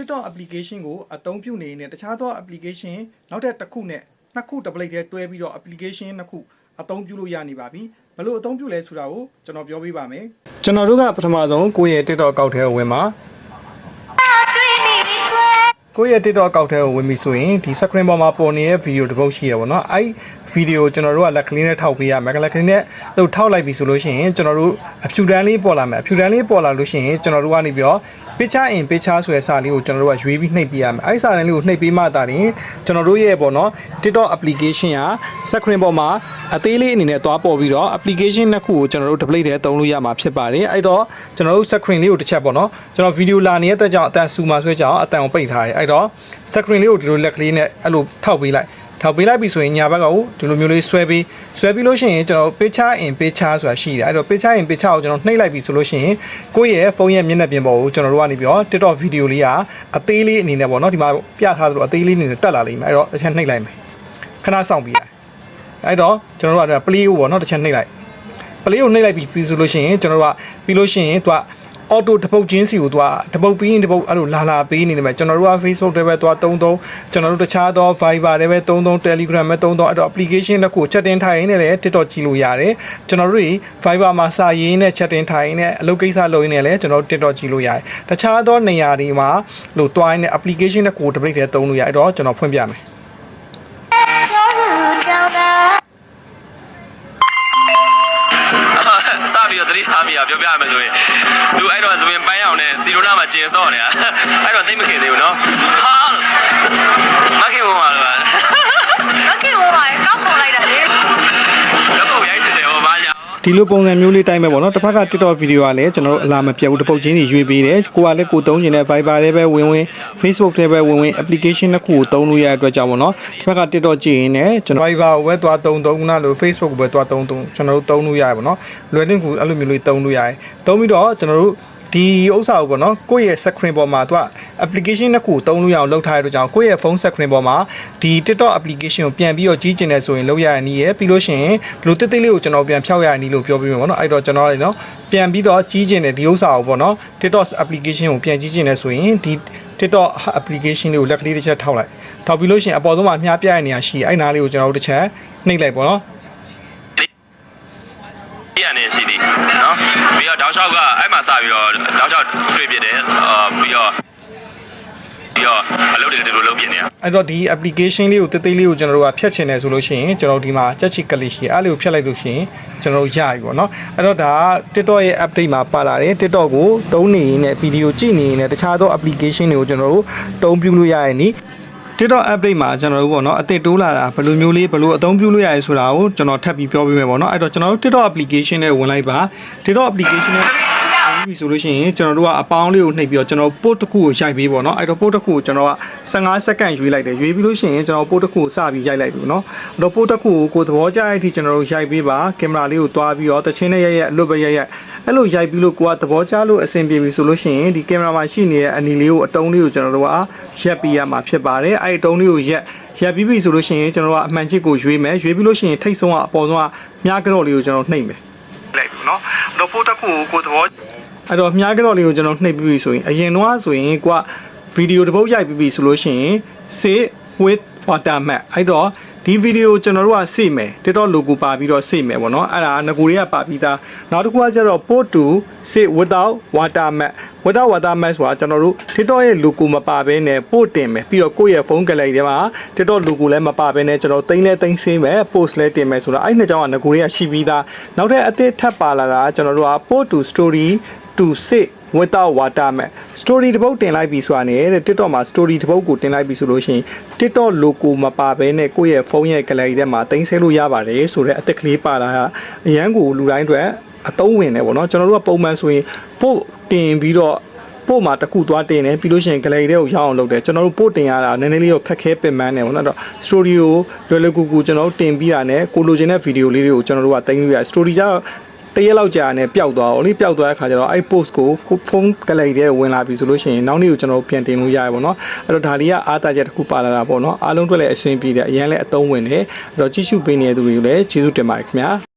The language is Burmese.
TikTok application ကိုအသုံးပြုနေနေတခြားသော application နောက်ထပ်တစ်ခုနဲ့နှစ်ခု double ထဲတွဲပြီးတော့ application နှစ်ခုအသုံးပြုလို့ရနေပါပြီဘယ်လိုအသုံးပြုလဲဆိုတာကိုကျွန်တော်ပြောပြပါမယ်ကျွန်တော်တို့ကပထမဆုံးကိုယ့်ရဲ့ TikTok အကောင့်ထဲကိုဝင်ပါ ကိုယ့်ရဲ့ TikTok အကောင့်ထဲကိုဝင်ပြီဆိုရင်ဒီ screen ပေါ်မှာပေါ်နေတဲ့ video တစ်ပုတ်ရှိရပါတော့။အဲ့ video ကိုကျွန်တော်တို့ကလက်ကလေးနဲ့ထောက်ပေးရမယ်။လက်ကလေးနဲ့ဟိုထောက်လိုက်ပြီဆိုလို့ရှိရင်ကျွန်တော်တို့အဖြူတန်းလေးပေါ်လာမယ်။အဖြူတန်းလေးပေါ်လာလို့ရှိရင်ကျွန်တော်တို့ကနေပြီးတော့ picture in picture ဆိုတဲ့စာလေးကိုကျွန်တော်တို့ကရွေးပြီးနှိပ်ပေးရမယ်။အဲ့စာလေးကိုနှိပ်ပေးမှသာရင်ကျွန်တော်တို့ရဲ့ပေါ့နော် TikTok application က screen ပေါ်မှာ အသေးလေးအနေနဲ့သွားပေါ်ပြီးတော့ application နှစ်ခုကိုကျွန်တော်တို့ display ထဲသုံးလို့ရမှာဖြစ်ပါတယ်။အဲ့တော့ကျွန်တော်တို့ screen လေးကိုတစ်ချက်ပေါ့နော်။ကျွန်တော် video လာနေတဲ့အတွက်ကြောင့်အတန် zoom ဆွဲကြအောင်အတန်ကိုပိတ်ထားရဲ။အဲ့တော့ screen လေးကိုဒီလိုလက်ကလေးနဲ့အဲ့လိုထောက်ပေးလိုက်ထောက်ပေးလိုက်ပြီဆိုရင်ညာဘက်ကကိုဒီလိုမျိုးလေးဆွဲပြီးဆွဲပြီးလို့ရှိရင်ကျွန်တော် picture in picture ဆိုတာရှိတယ်အဲ့တော့ picture in picture ကိုကျွန်တော်နှိပ်လိုက်ပြီဆိုလို့ရှိရင်ကိုယ့်ရဲ့ဖုန်းရဲ့မျက်နှာပြင်ပေါ်ကိုကျွန်တော်တို့ကနေပြီးတော့ TikTok video လေးကအသေးလေးအနေနဲ့ပေါ့နော်ဒီမှာပြထားသလိုအသေးလေးအနေနဲ့တက်လာလိမ့်မယ်အဲ့တော့တစ်ချက်နှိပ်လိုက်မယ်ခဏစောင့်ပြီးလိုက် အဲ့တော့ကျွန်တော်တို့က play ကိုပေါ့နော်တစ်ချက်နှိပ်လိုက် play ကိုနှိပ်လိုက်ပြီးပြီဆိုလို့ရှိရင်ကျွန်တော်တို့ကပြီးလို့ရှိရင်သူကအော်တိုတပုတ်ချင်းစီကိုသူကတပုတ်ပြီးရင်တပုတ်အဲ့လိုလာလာပေးနေတယ်မယ်ကျွန်တော်တို့က Facebook တွေပဲသူက33ကျွန်တော်တို့တခြားသော Viber တွေပဲ33 Telegram ပဲ33အဲ့တော့ application တစ်ခု chat တင်ထိုင်ရင်းနဲ့လည်း TikTok ကြည့်လို့ရတယ်ကျွန်တော်တို့တွေ Viber မှာစာရေးနဲ့ chat တင်ထိုင်ရင်းနဲ့အလုပ်ကိစ္စလုပ်ရင်းနဲ့လည်းကျွန်တော်တို့ TikTok ကြည့်လို့ရတယ်တခြားသောနေရာတွေမှာလို့တွိုင်းနဲ့ application တစ်ခုတစ်ပိတ်တည်းသုံးလို့ရအဲ့တော့ကျွန်တော်ဖွင့်ပြမယ် မိတာပြောပြရမယ်ဆိုရင်သူအဲ့တော့ဇဝင်ပန်းရောင်နဲ့စီလိုနာမှာကျင်စော့နေတာအဲ့တော့သိမခင်သေးဘူးနော်ဟာမခင်ဘောပါ ဒီလိုပုံစံမျိုးလေးတိုင်းပဲပေါ့နော်တစ်ဖက်က TikTok ဗီဒီယိုကလည်းကျွန်တော်တို့အလာမပြတ်ဘူးတစ်ပုတ်ချင်းတွေရွေးပေးတယ်ကိုကလည်းကိုသုံးနေတဲ့ Viber တွေပဲဝင်ဝင် Facebook တွေပဲဝင်ဝင် application တစ်ခုကိုသုံးလို့ရတဲ့အတွက်ကြောင့်ပေါ့နော်တစ်ဖက်က TikTok ကြည့်ရင်လည်းကျွန်တော် Viber ကိုပဲသွားသုံးသုံးခုနလို Facebook ကိုပဲသွားသုံးသုံးကျွန်တော်တို့သုံးလို့ရတယ်ပေါ့နော်လွယ်လင့်ကူအဲ့လိုမျိုးလေးသုံးလို့ရတယ်သုံးပြီးတော့ကျွန်တော်တို့ ဒီဥစ္စာကိုပေါ့နော်ကိုယ့်ရဲ့ screen ပေါ်မှာသူက application တစ်ခုသုံးလို့ရအောင်လုပ်ထားရတဲ့ကြောင့်ကိုယ့်ရဲ့ဖုန်း screen ပေါ်မှာဒီ TikTok application ကိုပြန်ပြီးတော့ကြီးကျင်နေဆိုရင်လုပ်ရတဲ့နည်းရယ်ပြီးလို့ရှိရင်ဒီလိုတိတ်တိတ်လေးကိုကျွန်တော်ပြန်ဖြောက်ရတဲ့နည်းလို့ပြောပြမယ်ပေါ့နော်အဲ့တော့ကျွန်တော်လည်းနော်ပြန်ပြီးတော့ကြီးကျင်တဲ့ဒီဥစ္စာကိုပေါ့နော် TikTok application ကိုပြန်ကြီးကျင်နေဆိုရင်ဒီ TikTok application လေးကိုလက်ကလေးတစ်ချက်ထောက်လိုက်ထောက်ပြီးလို့ရှိရင်အပေါ်ဆုံးမှာအများပြရတဲ့နေရာရှိအဲ့နားလေးကိုကျွန်တော်တို့တစ်ချက်နှိပ်လိုက်ပေါ့နော် ပြရနေရှိသည်နော်ပြီးတော့တောက်လျှောက်ကအဲ့မှာစပြီးတော့တောက်လျှောက်တွေ့ပြတယ်အာပြီးတော့ပြီးတော့အလုပ်တွေဒီလိုလုပ်ပြနေတာအဲ့တော့ဒီ application လေးကိုတိတ်တိတ်လေးကိုကျွန်တော်တို့ကဖြတ်ချင်တယ်ဆိုလို့ရှိရင်ကျွန်တော်တို့ဒီမှာချက်ချီကလေးရှိအဲ့လေးကိုဖြတ်လိုက်လို့ရှိရင်ကျွန်တော်တို့ရပြီပေါ့နော်အဲ့တော့ဒါ TikTok ရဲ့ update မှာပါလာတယ် TikTok ကိုသုံးနေရင်လည်းဗီဒီယိုကြည့်နေရင်လည်းတခြားသော application တွေကိုကျွန်တော်တို့သုံးပြုလို့ရရင်နီး TikTok update မှာကျွန်တော်တို့ပေါ့နော်အသစ်တိုးလာတာဘယ်လိုမျိုးလေးဘယ်လိုအသုံးပြုလို့ရရဲဆိုတာကိုကျွန်တော်ထပ်ပြီးပြောပြမယ်ပေါ့နော်အဲ့တော့ကျွန်တော်တို့ TikTok application နဲ့ဝင်လိုက်ပါ TikTok application နဲ့ ဝင်ပြီဆိုလို့ရှိရင်ကျွန်တော်တို့ကအပေါင်းလေးကိုနှိပ်ပြီးတော့ကျွန်တော် post တစ်ခုကိုရိုက်ပေးပေါ့နော်အဲ့တော့ post တစ်ခုကိုကျွန်တော်က15စက္ကန့်ရွေးလိုက်တယ်ရွေးပြီးလို့ရှိရင်ကျွန်တော် post တစ်ခုကိုစပြီးရိုက်လိုက်ပြီပေါ့နော်အဲ့တော့ post တစ်ခုကိုကိုယ်သဘောကျတဲ့အထိကျွန်တော်တို့ရိုက်ပေးပါကင်မရာလေးကိုတွားပြီးတော့တချင်းနဲ့ရိုက်ရိုက်အလွတ်ပဲရိုက်ရိုက်အဲ့လိုရိုက်ပြီးလို့ကိုကသဘောကျလို့အဆင်ပြေပြီဆိုလို့ရှိရင်ဒီကင်မရာမှာရှိနေတဲ့အနီလေးကိုအတုံးလေးကိုကျွန်တော်တို့ကရက်ပေးရမှာဖြစ်ပါတယ်အဲ့ဒီအတုံးလေးကိုရက်ရက်ပြီးပြီဆိုလို့ရှိရင်ကျွန်တော်တို့ကအမှန်ချစ်ကိုရွေးမယ်ရွေးပြီးလို့ရှိရင်ထိတ်ဆုံးကအပေါ်ဆုံးကမြားကြော့လေးကိုကျွန်တော်နှိပ်မယ်လိုက်ပြီနော်အဲ့တော့ post တစ်ခုကိုကိုယ်သဘော အဲ့တော့မြားကြော့လေးကိုကျွန်တော်နှိပ်ပြီးပြီဆိုရင်အရင်တော့ဆိုရင်ကိုကဗီဒီယိုတစ်ပုတ်ရိုက်ပြီးပြီဆိုလို့ရှိရင် save with watermark အဲ့တော့ဒီဗီဒီယိုကျွန်တော်တို့ကစေ့မယ် TikTok logo ပါပြီးတော့စေ့မယ်ပေါ့နော်အဲ့ဒါငကိုတွေကပါပြီးသားနောက်တစ်ခုကကျတော့ post to say without watermark without watermark ဆိုတာကျွန်တော်တို့ TikTok ရဲ့ logo မပါဘဲနဲ့ post တင်မယ်ပြီးတော့ကိုယ့်ရဲ့ဖုန်း gallery ထဲမှာ TikTok logo လည်းမပါဘဲနဲ့ကျွန်တော်သိမ်းလဲသိမ်းဆေးမယ် post လည်းတင်မယ်ဆိုတော့အဲ့နှစ်ကြောင်းကငကိုတွေကရှိပြီးသားနောက်ထပ်အသစ်ထပ်ပါလာတာကကျွန်တော်တို့က post to story to say without watermark story တစ်ပုတ်တင်လိုက်ပြီဆိုတာနဲ့တဲ့ TikTok မှာ story တစ်ပုတ်ကိုတင်လိုက်ပြီဆိုလို့ရှိရင် TikTok logo မပါဘဲနဲ့ကိုယ့်ရဲ့ဖုန်းရဲ့ gallery ထဲမှာတင်ဆက်လို့ရပါတယ်ဆိုတော့အသက်ကလေးပါလာတာအရန်ကိုလူတိုင်းအတွက်အသုံးဝင်တယ်ပေါ့နော်ကျွန်တော်တို့ကပုံမှန်ဆိုရင်ပို့တင်ပြီးတော့ပို့မှာတစ်ခုသွားတင်တယ်ပြီးလို့ရှိရင် gallery တွေကိုရအောင်လုပ်တယ်ကျွန်တော်တို့ပို့တင်ရတာနည်းနည်းလေးတော့ခက်ခဲပင်ပန်းတယ်ပေါ့နော်အဲ့တော့ story ကိုလွယ်လွယ်ကူကူကျွန်တော်တို့တင်ပြီးတာနဲ့ကိုလိုချင်တဲ့ video လေးတွေကိုကျွန်တော်တို့ကတင်လို့ရတယ် story ကြောင့် တရက်လောက်ကြာနေပျောက်သွားအောင်လေပျောက်သွားတဲ့ခါကျတော့အဲ့ post ကိုဖုန်း gallery ထဲဝင်လာပြီဆိုလို့ရှိရင်နောက်နေ့ကိုကျွန်တော်တို့ပြန်တင်လို့ရတယ်ပေါ့နော်အဲ့တော့ဒါလေးကအားတာချက်တစ်ခုပါလာတာပေါ့နော်အားလုံးအတွက်လည်းအဆင်ပြေတယ်အရင်လည်းအသုံးဝင်တယ်အဲ့တော့ကြည့်ရှုပေးနေတဲ့သူတွေကိုလည်းကျေးဇူးတင်ပါတယ်ခင်ဗျာ